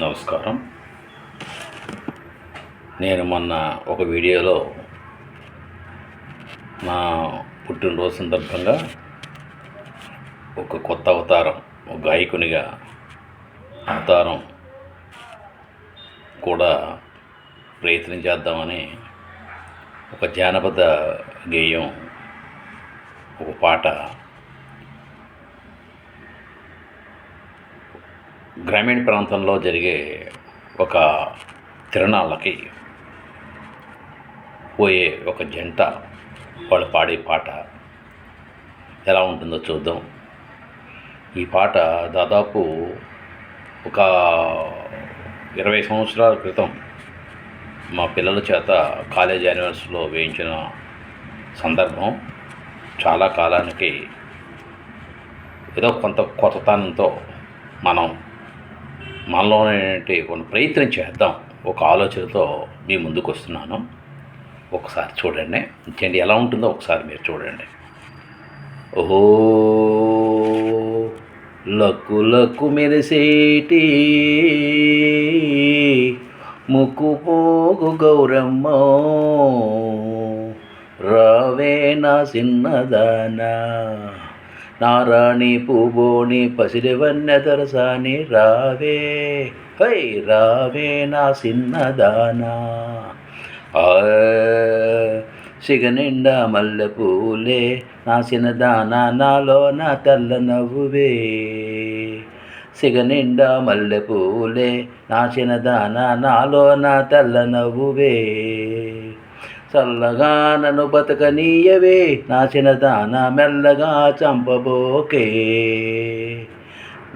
నమస్కారం. నేను మొన్న ఒక వీడియోలో నా పుట్టినరోజు సందర్భంగా ఒక కొత్త అవతారం ఒక గాయకునిగా అవతారం కూడా ప్రయత్నం చేద్దామని ఒక జానపద గేయం ఒక పాట గ్రామీణ ప్రాంతంలో జరిగే ఒక తిరణాలకి పోయే ఒక జంట వాళ్ళు పాడే పాట ఎలా ఉంటుందో చూద్దాం. ఈ పాట దాదాపు ఒక ఇరవై సంవత్సరాల క్రితం మా పిల్లల చేత కాలేజ్ యానివర్సరీలో వేయించిన సందర్భం. చాలా కాలానికి ఏదో కొంత కొత్తతనంతో మనం మనలోనే కొన్ని ప్రయత్నం చేద్దాం. ఒక ఆలోచనతో మీ ముందుకు వస్తున్నాను. ఒకసారి చూడండి. ఇంకేంటి ఎలా ఉంటుందో ఒకసారి మీరు చూడండి. ఓహో! లక్కు లక్కు మెరిసేటి ముక్కు పోగు గౌరమ్మ రావే నా చిన్నదానా నారాణి పువ్వుని పసిరివన్నెదరసాని రావే. హై రావే నా సిన్నదానా. ఆ సిగనిండా మల్లె పూలే నా చిన్నదానా నాలో నా తెల్ల నవ్వువే. సిగనిండా మల్లె పూలే నా చిన్నదానా నాలో నా తెల్ల నవ్వువే. చల్లగా నన్ను బతకనీయవే నాచిన దాన మెల్లగా చంపబోకే.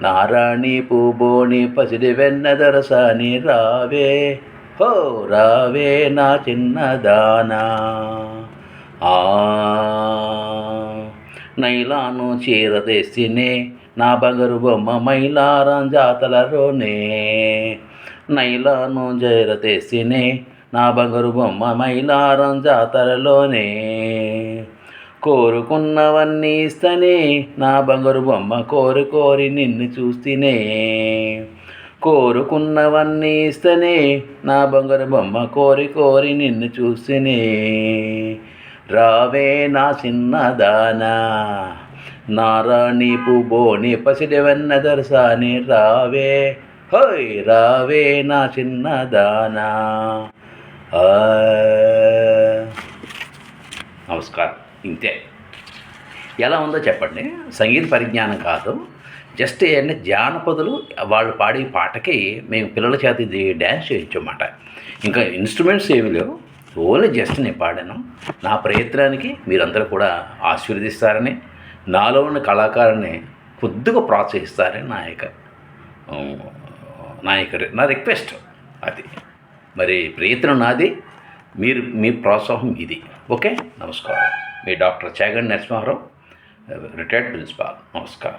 నారాణి పూబోని పసిడి వెన్నదరసాని రావే హో రావే నా చిన్న దానా. ఆ నైలాను చీర తెస్తినే నా బగరు బొమ్మ మైలారం జాతలరోనే నైలాను జైర తెస్తినే నా బంగారు బొమ్మ మైలారం జాతరలోనే. కోరుకున్నవన్నీ ఇస్తనే నా బంగారు బొమ్మ కోరి కోరి నిన్ను చూస్తేనే. కోరుకున్నవన్నీ ఇస్తనే నా బంగారు బొమ్మ కోరి కోరి నిన్ను చూస్తేనే. రావే నా చిన్నదానా నారాణి పుబోని పసిడివన్న దర్శాని రావే. హోయ్ రావే నా చిన్నదానా. నమస్కారం. ఇంతే. ఎలా ఉందో చెప్పండి. సంగీత పరిజ్ఞానం కాదు. జస్ట్ ఏంటంటే జానపదులు వాళ్ళు పాడే పాటకి మేము పిల్లల చేత ఇది డ్యాన్స్ చేయించమాట. ఇంకా ఇన్స్ట్రుమెంట్స్ ఏమి లేవు. ఓన్లీ జస్ట్ నేను పాడాను. నా ప్రయత్నానికి మీరందరూ కూడా ఆశీర్వదిస్తారని నాలో ఉన్న కళాకారుని కొద్దిగా ప్రోత్సహిస్తారని నా యొక్క నా యొక్క నా రిక్వెస్ట్ అది. మరి ప్రయత్నం నాది. మీరు మీ ప్రోత్సాహం ఇది. ఓకే? నమస్కారం. మీ doctor Chagandi Narasimharao retired principal. నమస్కారం.